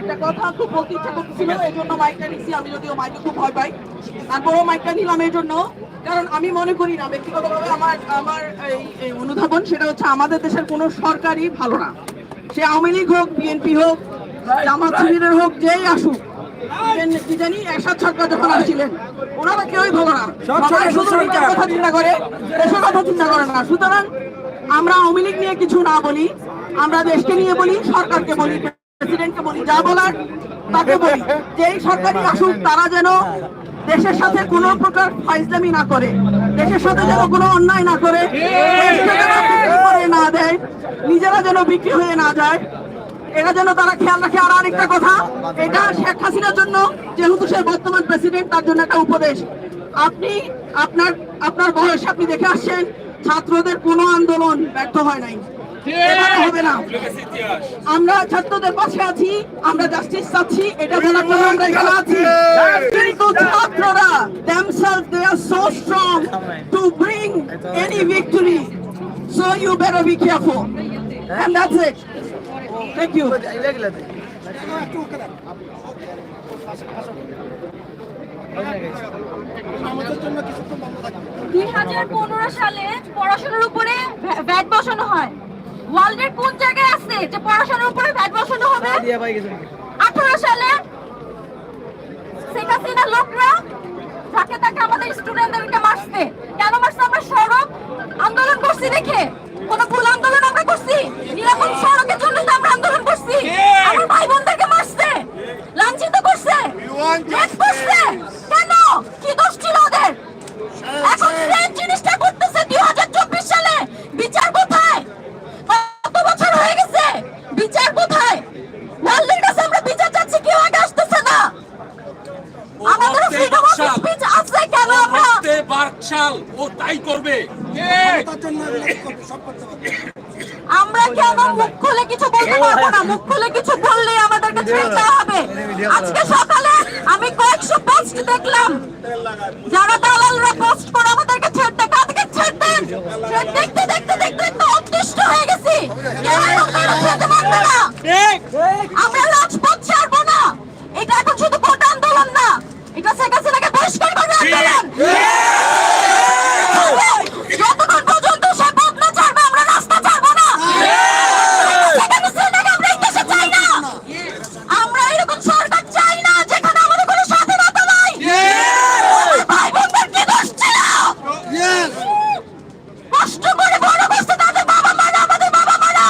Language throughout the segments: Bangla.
একটা কথা খুব বলতে ইচ্ছা করছিল এই জন্য মাইকটা নিচ্ছি আমি যদিও মাইকে খুব ভয় পাই। তারপরেও মাইকটা নিলাম এই জন্য কারণ আমি মনে করি না ব্যক্তিগতভাবে আমার আমার এই এই অনুধাবন সেটা হচ্ছে আমাদের দেশের কোনো সরকারই ভালো না। সে আওয়ামী লীগ হোক বিএনপি হোক জামাত শিবিরের হোক যেই আসুক কি জানি এরশাদ সরকার যখন আসছিলেন ওনারা কেউই ভালো না। সবাই শুধু নিজের কথা চিন্তা করে দেশের কথা চিন্তা করে না। সুতরাং আমরা আওয়ামী লীগ নিয়ে কিছু না বলি আমরা দেশকে নিয়ে বলি, সরকারকে বলি প্রেসিডেন্টকে বলি, যা বলার তাকে বলি। যেই সরকারি আসুক, তারা যেন দেশের সাথে কোনো প্রকার ফাইজলামি না করে, দেশের সাথে যেন কোনো অন্যায় না করে করে না দেয়, নিজেরা যেন বিক্রি হয়ে না যায় এটা যেন তারা খেয়াল রাখে। আর আরেকটা কথা, এটা শেখ হাসিনার জন্য, যেহেতু সে বর্তমান প্রেসিডেন্ট তার জন্য একটা উপদেশ। আপনি, আপনার আপনার বয়স আপনি দেখে আসছেন, ছাত্রদের কোনো আন্দোলন ব্যর্থ হয় নাই। এবারে হবে না আমরা ছাত্রদের পাশে আছি আমরা জাস্টিস চাচ্ছি এটা বলার জন্য আমরা এখানে আছি কিন্তু ছাত্ররা themselves they are so strong to bring any victory so you better be careful and that's it thank you দুই হাজার পনেরো সালে পড়াশোনার উপরে ভ্যাট বসানো হয় ওয়ার্ল্ডের কোন জায়গায় আছে যে পড়াশোনার উপরে ভ্যাট বসানো হবে? আঠারো সালে শেখ হাসিনা লোকরা থাকে থাকে আমাদের স্টুডেন্টদেরকে মারছে। কেন মারছে? আমরা সড়ক আন্দোলন করছি দেখে। কোন ভুল আন্দোলন আমরা করছি? নিরাপদ সড়কের জন্য তো আমরা আন্দোলন করছি। আমার ভাই বোনদেরকে মারছে। লাঞ্ছিত করছে। করছে কেন কি দোষ ছিল ওদের এখন সেম জিনিসটা করতেছে দুই হাজার চব্বিশ সালে বিচার কোথায় কত বছর হয়ে গেছে বিচার কোথায় ওয়ার্ল্ডের কাছে আমরা বিচার চাচ্ছি কেউ আগে আসতেছে না আমাদের ফ্রিডম অফ স্পিচ আছে কেন আমরা করতে বাকশাল ও তাই করবে আমরা কেন মুখ খুলে কিছু বলতে পারব না। মুখ খুলে কিছু বললে আমাদেরকে ছেড়ে দেওয়া হবে। আজকে সকালে আমি কয়েকশো পোস্ট দেখলাম। যারা দালালরা পোস্ট করে আমাদেরকে ছেড়ে কাদেরকে ছেড়ে দেন দেখতে দেখতে দেখতে দেখতে অতিষ্ঠ হয়ে গেছি। আমরা রাজপথ ছাড়বো না এটা এখন শুধু ভোট আন্দোলন না এটা শেখ হাসিনাকে বহিষ্কার করবে আন্দোলন যতক্ষণ পর্যন্ত সে পথ না ছাড়বে আমরা রাস্তা ছাড়বো না সেখানে সেটাকে আমরা এই দেশে চাই না আমরা এরকম সরকার চাই না যেখানে আমাদের কোনো স্বাধীনতা নাই আমার ভাই বোনদের কি দোষ ছিল কষ্ট করে বড় করছে তাদের বাবা মারা আমাদের বাবা মারা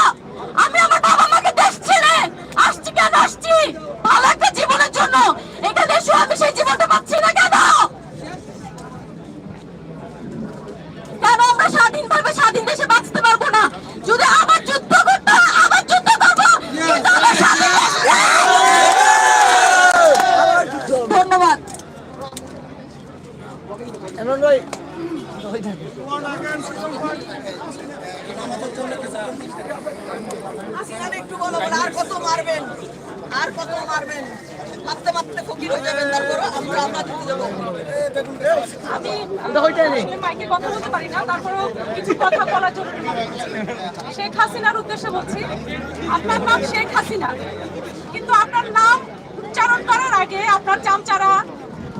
আমি আমার বাবা মাকে দেশ ছেড়ে আসছি কেন আসছি ভালো একটা জীবনের জন্য এখানে এসে আমি সেই জীবনটা পাচ্ছি না কেন কেন আমরা স্বাধীনভাবে স্বাধীন দেশে বাঁচতে পারব না যদি আবার যুদ্ধ করতে হয় আবার যুদ্ধ করব কিন্তু আমরা স্বাধীন দেশ চাই। ধন্যবাদ হাসিনারে একটু বলো বলো, আর কত মারবেন? আর কত মারবেন? মারতে মারতে ফকির হয়ে যাবেন তারপর আমরা আমরা জিতে যাব। আমি মাইকে কথা বলতে পারি না তারপরেও কিছু কথা বলার জন্য শেখ হাসিনার উদ্দেশ্যে বলছি আপনার নাম শেখ হাসিনা। কিন্তু আপনার নাম উচ্চারণ করার আগে আপনার চামচারা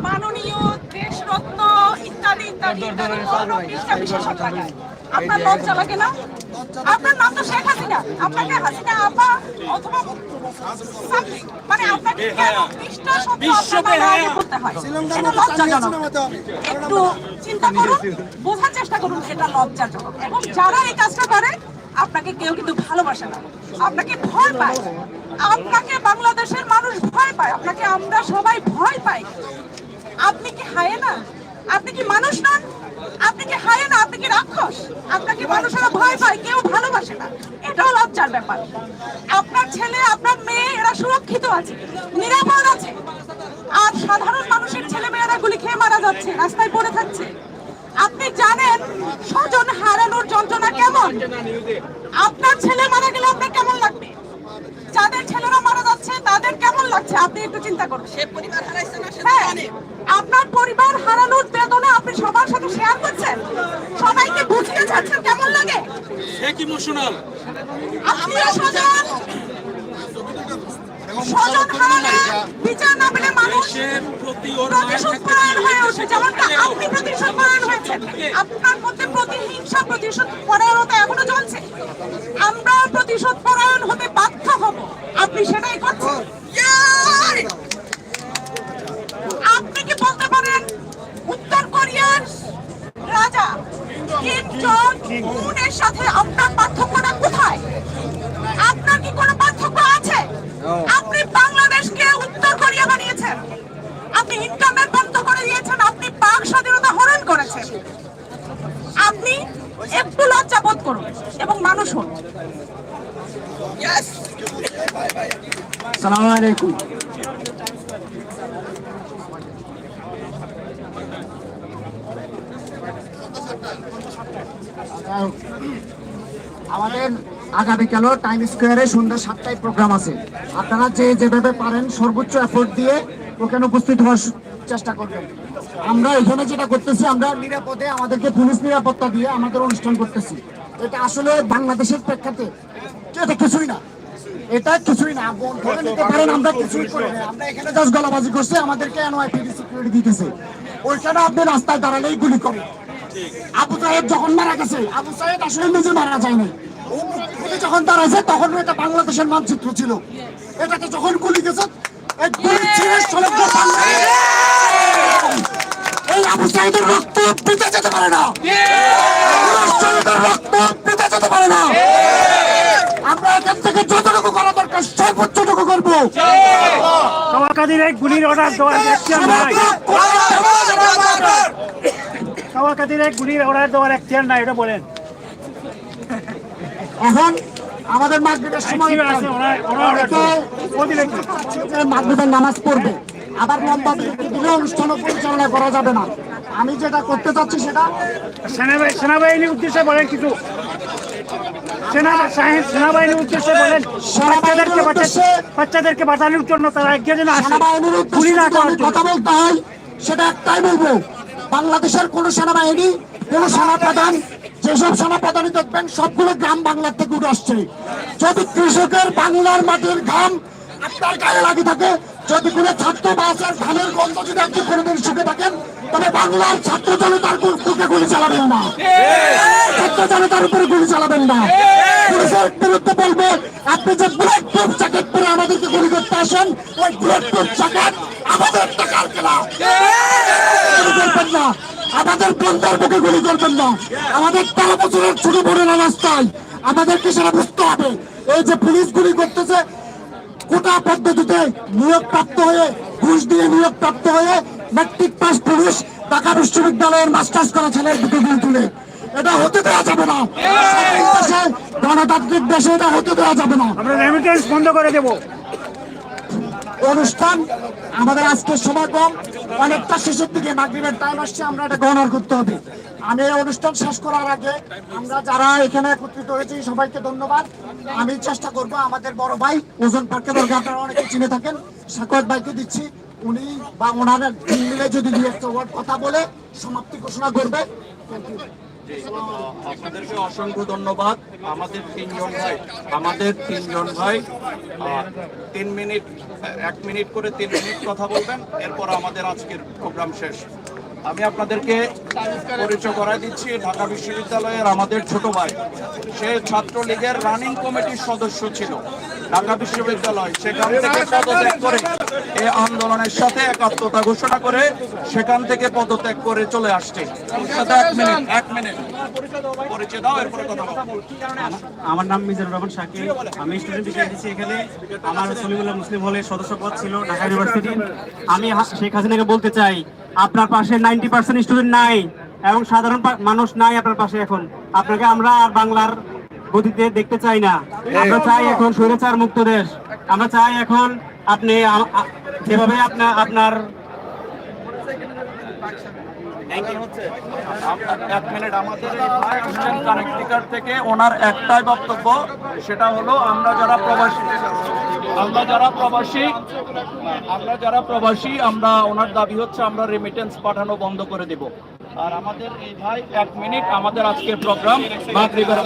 মাননীয় দেশরত্ন ইত্যাদি ইত্যাদি ইত্যাদি লাগায় আপনার লজ্জা লাগে না? আপনার নাম তো শেখ হাসিনা। আপনাকে হাসিনা আপা অথবা মানে আপনাকে কেন পৃষ্ঠা শব্দ আপনার নামে করতে হয়? এটা লজ্জাজনক একটু চিন্তা করুন বোঝার চেষ্টা করুন এটা লজ্জাজনক এবং যারা এই কাজটা করে আপনাকে কেউ কিন্তু ভালোবাসে না। আপনাকে ভয় পায়। আপনাকে বাংলাদেশের মানুষ ভয় পায়। আপনাকে আমরা সবাই ভয় পাই। আপনি কি হায় না? আপনি কি মানুষ নন আপনি কি হায় না আপনি কি রাক্ষস? আপনাকে মানুষেরা ভয় পায় কেউ ভালোবাসে না। এটাও লজ্জার ব্যাপার। আপনার ছেলে আপনার মেয়ে এরা সুরক্ষিত আছে নিরাপদ আছে। আর সাধারণ মানুষের ছেলে মেয়েরা গুলি খেয়ে মারা যাচ্ছে রাস্তায় পড়ে থাকছে। আপনি জানেন স্বজন হারানোর যন্ত্রণা কেমন? আপনার ছেলে মারা গেলে আপনার কেমন লাগবে? যাদের ছেলেরা মারা যাচ্ছে তাদের কেমন লাগছে? আপনি একটু চিন্তা করুন। হ্যাঁ, আপনার পরিবার হারানোর বেদনা আপনি সবার সাথে শেয়ার করছেন সবাইকে বুঝিয়ে যাচ্ছেন কেমন লাগে সে কি ইমোশনাল আত্মীয় স্বজন স্বজন হারালে বিচার না পেলে মানুষ দেশের প্রতি ওর মায়ের প্রতিশোধ থাকতে পরায়ণ হয়ে দেশের ওঠে যেমনটা আপনি প্রতিশোধ হয়েছেন। আপনার মধ্যে প্রতিহিংসা প্রতিশোধ এখনও চলছে। আমরা প্রতিশোধ পরায়ণ হতে বাধ্য হব আপনি সেটাই করছেন Yay! আপনি কি বলতে পারেন উত্তর কোরিয়ার রাজা কিম জং সাথে আপনার পার্থক্যটা কোথায়? আপনার কি কোনো পার্থক্য আছে? আপনি বাংলাদেশকে উত্তর কোরিয়া বানিয়েছেন। আপনি ইনকামের বন্ধ করে দিয়েছেন আপনি পাক স্বাধীনতা হরণ করেছেন। আপনি একটু লজ্জা বোধ করুন এবং মানুষ হন। সালাম আলাইকুম। আমাদের আগামীকালও টাইম স্কোয়ারে সন্ধ্যা সাতটায় প্রোগ্রাম আছে। আপনারা যে যেভাবে পারেন সর্বোচ্চ এফোর্ট দিয়ে ওখানে উপস্থিত হওয়ার চেষ্টা করবেন। আমরা এখানে যেটা করতেছি, আমরা নিরাপদে আমাদেরকে পুলিশ নিরাপত্তা দিয়ে আমাদের অনুষ্ঠান করতেছি। এটা আসলে বাংলাদেশের প্রেক্ষাতে এটা কিছুই না। এটা কিছুই না। ধরে নিতে পারেন, আমরা কিছুই করি না। আমরা এখানে জাস্ট গলাবাজি করছি, আমাদেরকে এনওয়াইপিডি সিকিউরিটি দিতেছে। ওইখানে আপনি রাস্তায় দাঁড়ালেই গুলি করে। আবু সাহেব যখন মারা গেছে আবু সাহেব আসলে নিজে মারা যায়নি। যখন দাঁড়াইছে তখন এটা বাংলাদেশের মানচিত্র ছিল। এটাকে যখন গুলি গেছে এই গুলি ছিঁড়ে সমগ্র এই আবু সাহেবের রক্ত পিতে যেতে পারে না। রক্ত পিতে যেতে পারে না। আমরা এখান থেকে যতটুকু করা দরকার সর্বোচ্চটুকু করব। এক গুলির অর্ডার দেওয়ার এক গুলির অর্ডার দেওয়ার এখতিয়ার নাই এটা বলেন। এখন আমাদের মাগরিবের সময় মাগরিবের নামাজ পড়বে। আবার বিরতি দিলে অনুষ্ঠান পরিচালনা করা যাবে না। আমি যেটা করতে চাচ্ছি সেটা সেনাবাহিনী সেনাবাহিনীর উদ্দেশ্যে বলেন কিছু। সেনাবাহিনীর উদ্দেশ্যে বলেন বাচ্চাদেরকে বাচ্চা- বাচ্চাদেরকে বাঁচানোর জন্য তারা এগিয়ে যেন আসে। কথা বলতে হয় সেটা একটাই বলব। বাংলাদেশের কোন সেনাবাহিনী, কোন সেনাপ্রধান, যেসব সেনাপ্রধানই দেখবেন, সবগুলো গ্রাম বাংলার থেকে উঠে আসছে। যদি কৃষকের বাংলার মাটির ঘাম আপনার গায়ে লাগে থাকে, যদি কোনো ছাত্র বাসের ধানের গন্ধ যদি আপনি কোনোদিন শুকে থাকেন, তবে বাংলার ছাত্র জনতার বুকে গুলি চালাবেন না। ছাত্র জনতার উপরে গুলি চালাবেন না। পুলিশের বিরুদ্ধে বলবে, আপনি যে বুলেট প্রুফ জ্যাকেট পরে আমাদেরকে গুলি করতে আসেন, ওই বুলেট প্রুফ জ্যাকেট আমাদের টাকার কেনা গুলি করবেন না আমাদের বন্ধার বুকে গুলি করবেন না। আমাদের তেরো বছরের ছোট বোনেরা রাস্তায় আমাদেরকে সেটা বুঝতে হবে এই যে পুলিশ গুলি করতেছে কোটা পদ্ধতিতে নিয়োগ প্রাপ্ত হয়ে ঘুষ দিয়ে নিয়োগ প্রাপ্ত হয়ে ম্যাট্রিক পাস পুরুষ ঢাকা বিশ্ববিদ্যালয়ের মাস্টার্স করা ছেলের দিকে গুলি তুলে। এটা হতে দেওয়া যাবে না। দেশে গণতান্ত্রিক দেশে এটা হতে দেওয়া যাবে না। আমরা রেমিটেন্স বন্ধ করে দেবো। অনুষ্ঠান আমাদের আজকের সময় কম অনেকটা শেষের দিকে মাগরিবের টাইম আসছে, আমরা এটা গণনা করতে হবে। আমি অনুষ্ঠান শেষ করার আগে আমরা যারা এখানে একত্রিত হয়েছি, সবাইকে ধন্যবাদ। আমি চেষ্টা করব আমাদের বড় ভাই, ওজন পার্কে দরকার, আপনারা অনেকে চিনে থাকেন সাকত ভাইকে দিচ্ছি। উনি বা ওনারা মিলে যদি দু একটা কথা বলে, সমাপ্তি ঘোষণা করবে। আপনাদেরকে অসংখ্য ধন্যবাদ। আমাদের তিনজন ভাই, আমাদের তিনজন ভাই তিন মিনিট, এক মিনিট করে তিন মিনিট কথা বলবেন, এরপর আমাদের আজকের প্রোগ্রাম শেষ। আমি আপনাদেরকে পরিচয় করাই দিচ্ছি, ঢাকা বিশ্ববিদ্যালয়ের আমাদের ছোট ভাই। সে ছাত্রলীগের রানিং কমিটির সদস্য ছিল। ঢাকা বিশ্ববিদ্যালয়, সেখান থেকে পদত্যাগ করে এই আন্দোলনের সাথে একাত্মতা ঘোষণা করে সেখান থেকে পদত্যাগ করে চলে আসছে। আমার নাম মিজানুর রহমান শাকির আমি স্টুডেন্ট হিসেবে এসেছি এখানে। আমার সলিমুল্লাহ মুসলিম হলের সদস্য পদ ছিল ঢাকা ইউনিভার্সিটি আমি শেখ হাসিনাকে বলতে চাই, আপনার পাশে নাইনটি পার্সেন্ট স্টুডেন্ট নাই এবং সাধারণ মানুষ নাই আপনার পাশে এখন। আপনাকে আমরা আর বাংলার গতিতে দেখতে চাই না। আমরা চাই এখন স্বৈরাচার মুক্ত দেশ। আমরা চাই এখন আপনি যেভাবে আপনার আপনার এক মিনিট আমাদের কানেক্টিকার থেকে ওনার একটাই বক্তব্য সেটা হলো আমরা যারা প্রবাসী আমরা যারা প্রবাসী আমরা যারা প্রবাসী আমরা ওনার দাবি হচ্ছে আমরা রেমিটেন্স পাঠানো বন্ধ করে দেব। আর আমাদের এই ভাই এক মিনিট আমাদের আজকের প্রোগ্রাম মাগরিবের